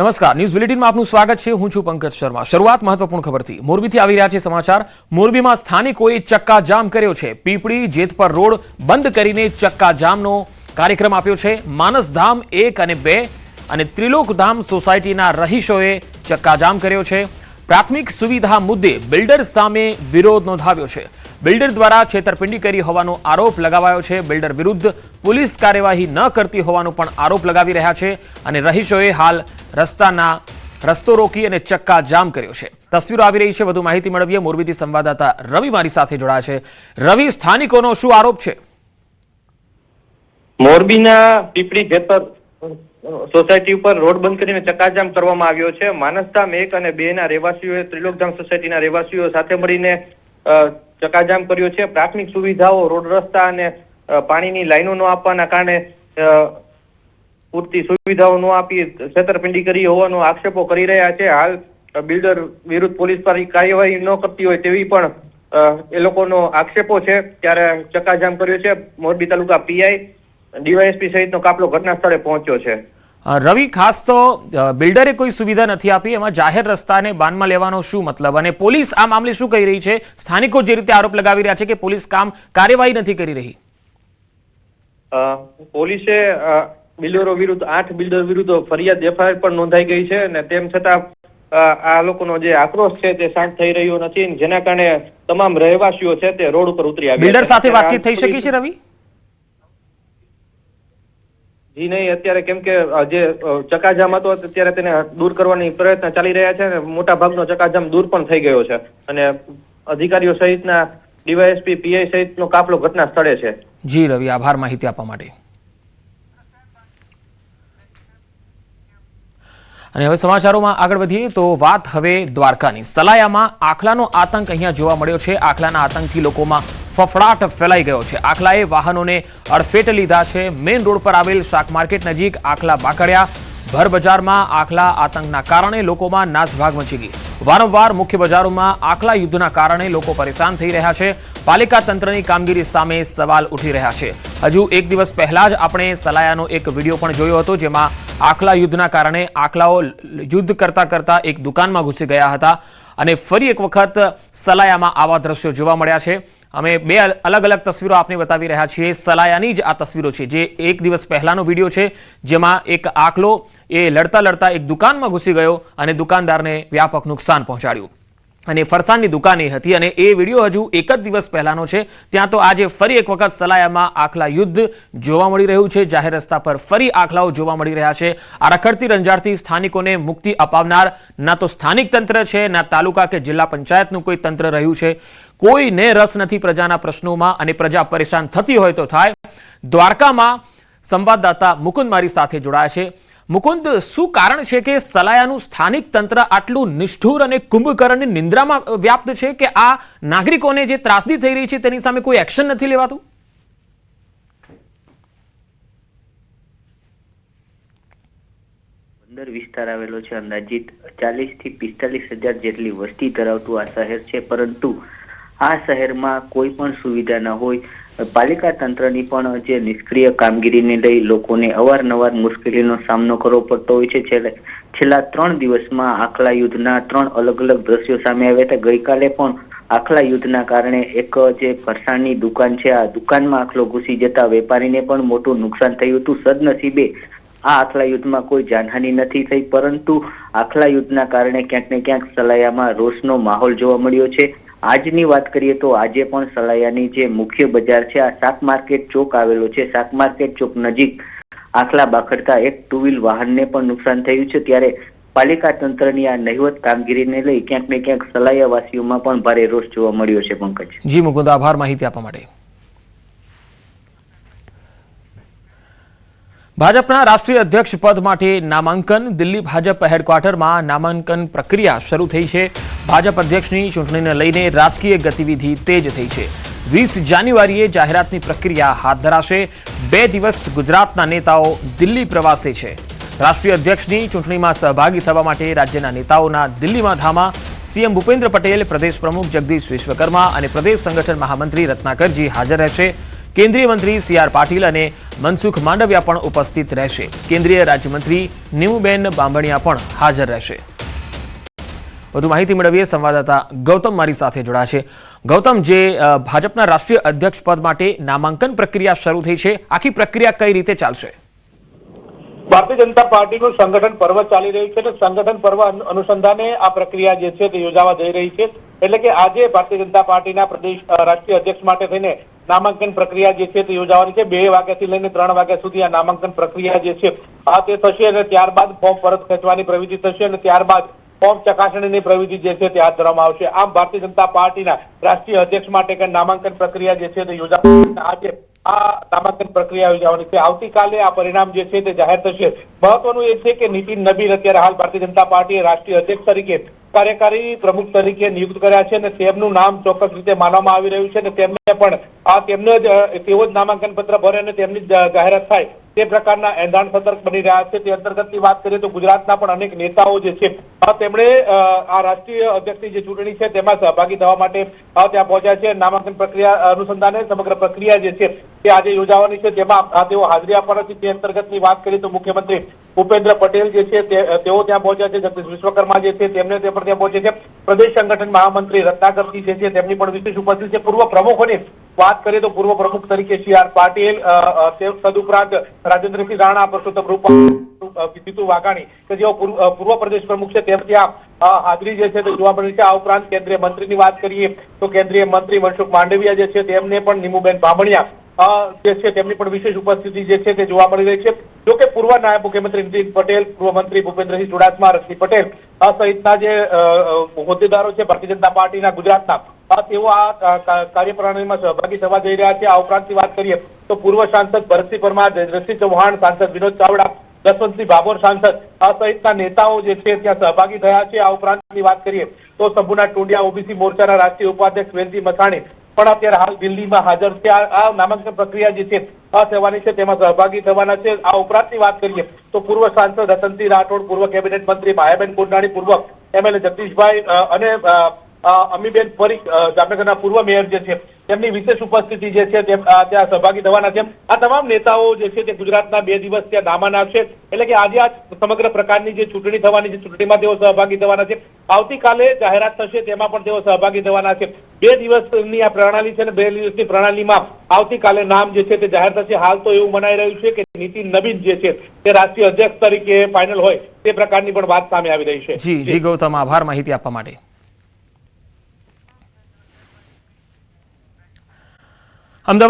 નમસ્કાર. ન્યૂઝ બુલેટિનમાં આપનું સ્વાગત છે. હું છું પંકજ શર્મા. શરૂઆત મહત્વપૂર્ણ ખબરથી. મોરબીથી આવી રહ્યા છે સમાચાર. મોરબીમાં સ્થાનિકોએ ચક્કાજામ કર્યો છે. પીપળી જેતપર રોડ બંધ કરીને ચક્કાજામનો કાર્યક્રમ આપ્યો છે. માનસધામ એક અને બે અને ત્રિલોકધામ સોસાયટીના રહીશોએ ચક્કાજામ કર્યો છે. પ્રાથમિક સુવિધા મુદ્દે બિલ્ડર સામે વિરોધ નોંધાવ્યો છે. બિલ્ડર દ્વારા છેતરપિંડી કરી હોવાનો આરોપ લગાવાયો છે. બિલ્ડર વિરુદ્ધ પોલીસ કાર્યવાહી ન કરતી હોવાનો પણ આરોપ લગાવી રહ્યા છે અને રહીશોએ હાલ રસ્તાના રસ્તો રોકી અને ચક્કા જામ કર્યો છે. તસવીરો આવી રહી છે. વધુ માહિતી મેળવીએ. મોરબીથી સંવાદદાતા રવિ મારી સાથે જોડાયા છે. રવિ, સ્થાનિકોનો શું આરોપ છે? મોરબીના પીપળી ભેતર સોસાયટી ઉપર રોડ બંધ કરીને ચક્કાજામ કરવામાં આવ્યો છે. માનસધામ એક અને બે ના રહેવાસીઓએ ત્રિલોકધામ સોસાયટીના રહેવાસીઓ સાથે મળીને અ, ચક્કાજામ કર્યો છે. પ્રાથમિક સુવિધાઓ રોડ રસ્તા અને પાણીની લાઈનો ન આપવાના કારણે પૂરતી સુવિધાઓ ન આપી છેતરપિંડી કરી હોવાનો આક્ષેપો કરી રહ્યા છે. હાલ બિલ્ડર વિરુદ્ધ પોલીસ પર કાર્યવાહી ન કરતી હોય તેવી પણ એ લોકોનો આક્ષેપો છે. ત્યારે ચકાજામ કર્યો છે. મોરબી તાલુકા પીઆઈ ડીવાયએસપી સહિતનો કાફલો ઘટના સ્થળે પહોંચ્યો છે. રવિ ખાસ તો બિલ્ડરે કોઈ સુવિધા નથી આપી એમાં જાહેર રસ્તાને બાનમાં લેવાનો શું મતલબ? અને પોલીસ આ મામલે શું કહી રહી છે? સ્થાનિકો જે રીતે આરોપ લગાવી રહ્યા છે કે પોલીસ કામ કાર્યવાહી નથી કરી રહી. અ, પોલીસે બિલ્ડરો વિરુદ્ધ આઠ બિલ્ડર વિરુદ્ધ ફરિયાદ એફઆઈઆર પણ નોંધાઈ ગઈ છે અને તેમ છતાં આ લોકોનો જે આક્રોશ છે તે શાંત થઈ રહ્યો નથી. જેના કારણે તમામ રહેવાસીઓ છે તે રોડ ઉપર ઉતરી આવ્યા બિલ્ડર સાથે વાતચીત થઈ શકી છે રવિ? જી નહીં, અત્યારે કેમ કે જે ચકાજામ હતો અત્યારે તેને દૂર કરવાની પ્રયત્ન ચાલી રહ્યા છે અને મોટા ભાગનો ચકાજામ દૂર પણ થઈ ગયો છે. અને અધિકારીઓ સહિતના ડીવાયએસપી, પીઆઈ સહિતનો કાફલો ઘટના સ્થળે છે. જી રવિ, આભાર માહિતી આપવા માટે. અને હવે સમાચારોમાં આગળ વધીએ તો વાત હવે દ્વારકાની. સલાયામાં આખલાનો આતંક અહીંયા જોવા મળ્યો છે. આખલાના આતંકથી લોકોમાં ફફડાટ ફેલાઈ ગયો છે. આખલાએ વાહનોને અડફેટ લીધા છે. મેઇન રોડ પર આવેલ શાક માર્કેટ નજીક આખલા બાકડ્યા ભર બજારમાં આખલા આતંકના કારણે લોકોમાં નાસભાગ મચી ગઈ. વારંવાર મુખ્ય બજારોમાં આખલા યુદ્ધના કારણે લોકો પરેશાન થઈ રહ્યા છે. પાલિકા તંત્રની કામગીરી સામે સવાલ ઉઠી રહ્યા છે. હજુ એક દિવસ પહેલા જ આપણે સલાયાનો એક વીડિયો પણ જોયો હતો, જેમાં આખલા યુદ્ધના કારણે આખલાઓ યુદ્ધ કરતા કરતા એક દુકાનમાં ઘૂસી ગયા હતા અને ફરી એક વખત સલાયામાં આવા દ્રશ્યો જોવા મળ્યા છે. અમે બે અલગ અલગ તસવીરો આપને બતાવી રહ્યા છીએ. સલાયાની જ આ તસવીરો છે, જે એક દિવસ પહેલાનો વીડિયો છે, જેમાં એક આકલો એ લડતા લડતા એક દુકાનમાં ઘૂસી ગયો અને દુકાનદારને વ્યાપક નુકસાન પહોંચાડ્યું. અને ફરસાણની દુકાને હતી અને એ વીડિયો હજુ એક જ દિવસ પહેલાનો છે. ત્યાં તો આજે ફરી એક વખત સલાયામાં આખલા યુદ્ધ જોવા મળી રહ્યું છે. જાહેર રસ્તા પર ફરી આખલાઓ જોવા મળી રહ્યા છે. આ રખડતી રંજાડતી સ્થાનિકોને મુક્તિ અપાવનાર ના તો સ્થાનિક તંત્ર છે, ના તાલુકા કે જિલ્લા પંચાયતનું કોઈ તંત્ર રહ્યું છે. કોઈને રસ નથી પ્રજાના પ્રશ્નોમાં અને પ્રજા પરેશાન થતી હોય તો થાય. દ્વારકામાં સંવાદદાતા મુકુંદ મારી સાથે જોડાયા છે. મુકુંદ, શું કારણ છે કે સલાયાનું સ્થાનિક તંત્ર આટલું નિષ્ઠુર અને કુંભકર્ણની નિંદ્રામાં વ્યાપ્ત છે કે આ નાગરિકોને જે ત્રાસદી થઈ રહી છે તેની સામે કોઈ એક્શન નથી લેવાતું? બંદર વિસ્તાર આવેલો છે અંદાજિત ચાલીસથી પિસ્તાલીસ હજાર જેટલી વસ્તી ધરાવતું આ શહેર છે, પરંતુ આ શહેરમાં કોઈ પણ સુવિધા ન હોય. પાલિકા તંત્રની પણ જે નિષ્ક્રિય કામગીરીને લઈ લોકોને અવારનવાર મુશ્કેલીનો સામનો કરવો પડતો હોય છે. છેલ્લે ત્રણ દિવસમાં આખલા યુદ્ધના ત્રણ અલગ અલગ દ્રશ્યો સામે આવ્યા હતા. ગઈકાલે પણ આખલા યુદ્ધના કારણે એક જે ફરસાણની દુકાન છે, આ દુકાનમાં આખલો ઘૂસી જતા વેપારીને પણ મોટું નુકસાન થયું હતું. સદનસીબે આ આખલા યુદ્ધમાં કોઈ જાનહાની નથી થઈ, પરંતુ આખલા યુદ્ધના કારણે ક્યાંક ને ક્યાંક સલાયામાં રોષનો માહોલ જોવા મળ્યો છે. આજની વાત કરીએ તો આજે પણ સલાયાની જે મુખ્ય બજાર છે, આ શાક માર્કેટ ચોક આવેલો છે. શાક માર્કેટ ચોક નજીક આખલા બાખડતા એક ટુ વ્હીલ વાહનને પણ નુકસાન થયું છે. ત્યારે પાલિકા તંત્રની આ નહિવત કામગીરીને લઈ ક્યાંક ને ક્યાંક સલાયાવાસીઓમાં પણ ભારે રોષ જોવા મળ્યો છે, પંકજ. જી, મુકુંદ, આભાર માહિતી આપવા માટે. ભાજપના રાષ્ટ્રીય અધ્યક્ષ પદ માટે નામાંકન, દિલ્હી ભાજપ હેડક્વાર્ટરમાં નામાંકન પ્રક્રિયા શરૂ થઈ છે. ભાજપ અધ્યક્ષની ચૂંટણીને લઈને રાજકીય ગતિવિધિ તેજ થઈ છે. વીસ જાન્યુઆરીએ જાહેરાતની પ્રક્રિયા હાથ ધરાશે. બે દિવસ ગુજરાતના નેતાઓ દિલ્હી પ્રવાસે છે. રાષ્ટ્રીય અધ્યક્ષની ચૂંટણીમાં સહભાગી થવા માટે રાજ્યના નેતાઓના દિલ્હીમાં ધામા. સીએમ ભૂપેન્દ્ર પટેલ, પ્રદેશ પ્રમુખ જગદીશ વિશ્વકર્મા અને પ્રદેશ સંગઠન મહામંત્રી રત્નાકરજી હાજર રહેશે. કેન્દ્રીય મંત્રી સી આર પાટીલ અને મનસુખ માંડવિયા પણ ઉપસ્થિત રહેશે. કેન્દ્રીય રાજ્યમંત્રી નીમુબેન બાંભણિયા પણ હાજર રહેશે. વધુ માહિતી મેળવીએ સંવાદદાતા ગૌતમ મારી સાથે જોડાશે. ગૌતમ, જે ભાજપના રાષ્ટ્રીય અધ્યક્ષ પદ માટે નામાંકન પ્રક્રિયા શરૂ થઈ છે, આખી પ્રક્રિયા કઈ રીતે ચાલશે? ભારતીય જનતા પાર્ટીનું સંગઠન પર્વ ચાલી રહ્યું છે અને સંગઠન પર્વ અનુ- અનુસંધાને આ પ્રક્રિયા જે છે તે યોજાવા જઈ રહી છે. એટલે કે આજે ભારતીય જનતા પાર્ટીના પ્રદેશ રાષ્ટ્રીય અધ્યક્ષ માટે થઈને નામાંકન પ્રક્રિયા જે છે તે યોજાવાની છે. બે વાગ્યાથી લઈને ત્રણ વાગ્યા સુધી આ નામાંકન પ્રક્રિયા જે છે, આ તે થશે અને ત્યારબાદ ફોર્મ પરત ખેંચવાની પ્રવૃત્તિ થશે અને ત્યારબાદ ફોર્મ ચકાસણીની પ્રવૃત્તિ જે છે તે હાથ ધરવામાં આવશે. આમ ભારતીય જનતા પાર્ટીના રાષ્ટ્રીય અધ્યક્ષ માટે નામાંકન પ્રક્રિયા જે છે તે યોજાવાની આજે આ નામાંકન પ્રક્રિયા યોજાવાની છે. આવતીકાલે આ પરિણામ જે છે તે જાહેર થશે. મહત્વનું એ છે કે નીતિન નબીન અત્યારે હાલ ભારતીય જનતા પાર્ટીએ રાષ્ટ્રીય અધ્યક્ષ તરીકે કાર્યકારી પ્રમુખ તરીકે નિયુક્ત કર્યા છે અને તેમનું નામ ચોક્કસ રીતે માનવામાં આવી રહ્યું છે અને તેમને પણ આ તેમનો જ તેઓ જ નામાંકન પત્ર ભરે અને તેમની જાહેરાત થાય તે પ્રકારના એંધાણ સતર્ક બની રહ્યા છે. તે અંતર્ગતની વાત કરીએ તો ગુજરાતના પણ અનેક નેતાઓ જે છે તેમણે આ રાષ્ટ્રીય અધ્યક્ષની જે ચૂંટણી છે તેમાં સહભાગી થવા માટે ત્યાં પહોંચ્યા છે. નામાંકન પ્રક્રિયા અનુસંધાને સમગ્ર પ્રક્રિયા જે છે તે આજે યોજાવાની છે. આ તેઓ હાજરી આપવાના છે. તે અંતર્ગતની વાત કરીએ તો મુખ્યમંત્રી ભૂપેન્દ્ર પટેલ જે છે તેઓ ત્યાં પહોંચ્યા છે, જગદીશ વિશ્વકર્મા જે છે તેમને તે પણ ત્યાં પહોંચે છે. પ્રદેશ સંગઠન મહામંત્રી રત્નાકરજી જે છે તેમની પણ વિશેષ ઉપસ્થિત છે. પૂર્વ પ્રમુખોની વાત કરીએ તો પૂર્વ પ્રમુખ તરીકે સી આર પાટીલ તદુપરાંત રાજેન્દ્રસિંહ રાણા પરસોત્તમ રૂપા જીતુ વાઘાણી કે જેઓ પૂર્વ પ્રદેશ પ્રમુખ છે, તેમ ત્યાં હાજરી જે છે તે જોવા મળી છે. આ ઉપરાંત કેન્દ્રીય મંત્રીની વાત કરીએ તો કેન્દ્રીય મંત્રી મનસુખ માંડવિયા જે છે તેમને પણ નીમુબેન બામણિયા જે છે તેમની પણ વિશેષ ઉપસ્થિતિ જે છે તે જોવા મળી રહી છે. જો કે પૂર્વ નાયબ મુખ્યમંત્રી નીતિન પટેલ પૂર્વ મંત્રી ભૂપેન્દ્રસિંહ ચુડાસમા રશ્મિ પટેલ સહિતના જે હોદ્દેદારો છે ભારતીય જનતા પાર્ટીના, ગુજરાતના તેઓ આ કાર્યપ્રણાલીમાં સહભાગી થવા જઈ રહ્યા છે. આ ઉપરાંતની વાત કરીએ તો પૂર્વ સાંસદ ભરતસિંહ પરમાર જયદ્રસિંહ ચૌહાણ, સાંસદ વિનોદ ચાવડા, જસવંતસિંહ ભાભોર સાંસદ સહિતના નેતાઓ જે છે ત્યાં સહભાગી થયા છે. આ ઉપરાંતની વાત કરીએ તો શંભુનાથ ટુંડિયા ઓબીસી મોરચાના રાષ્ટ્રીય ઉપાધ્યક્ષ વેલજી મથાણી પણ અત્યારે હાલ દિલ્હીમાં હાજર છે. આ નામાંકન પ્રક્રિયા જે છે થવાની છે, તેમાં સહભાગી થવાના છે. આ ઉપરાંતની વાત કરીએ તો પૂર્વ સાંસદ રતનસિંહ રાઠોડ, પૂર્વ કેબિનેટ મંત્રી માયાબેન કોંડાણી, પૂર્વ એમએલએ જગદીશભાઈ અને અમીબેન પરીખ જામનગરના પૂર્વ મેયર જે છે તેમની વિશેષ ઉપસ્થિતિ જે છે ત્યાં સહભાગી થવાના છે. આ તમામ નેતાઓ જે છે તે ગુજરાતના બે દિવસ ત્યાં દામન આપશે. એટલે કે આજે આ સમગ્ર પ્રકારની જે ચૂંટણી થવાની છે ચૂંટણીમાં તેઓ સહભાગી થવાના છે. આવતીકાલે જાહેરાત થશે તેમાં પણ તેઓ સહભાગી થવાના છે. બે દિવસની આ પ્રણાલી છે અને બે દિવસની પ્રણાલીમાં આવતીકાલે નામ જે છે તે જાહેર થશે. હાલ તો એવું મનાઈ રહ્યું છે કે નીતિન નવીન જે છે તે રાષ્ટ્રીય અધ્યક્ષ તરીકે ફાઇનલ હોય તે પ્રકારની પણ વાત સામે આવી રહી છે. જી જી, ગૌતમ, આભાર માહિતી આપવા માટે. Am da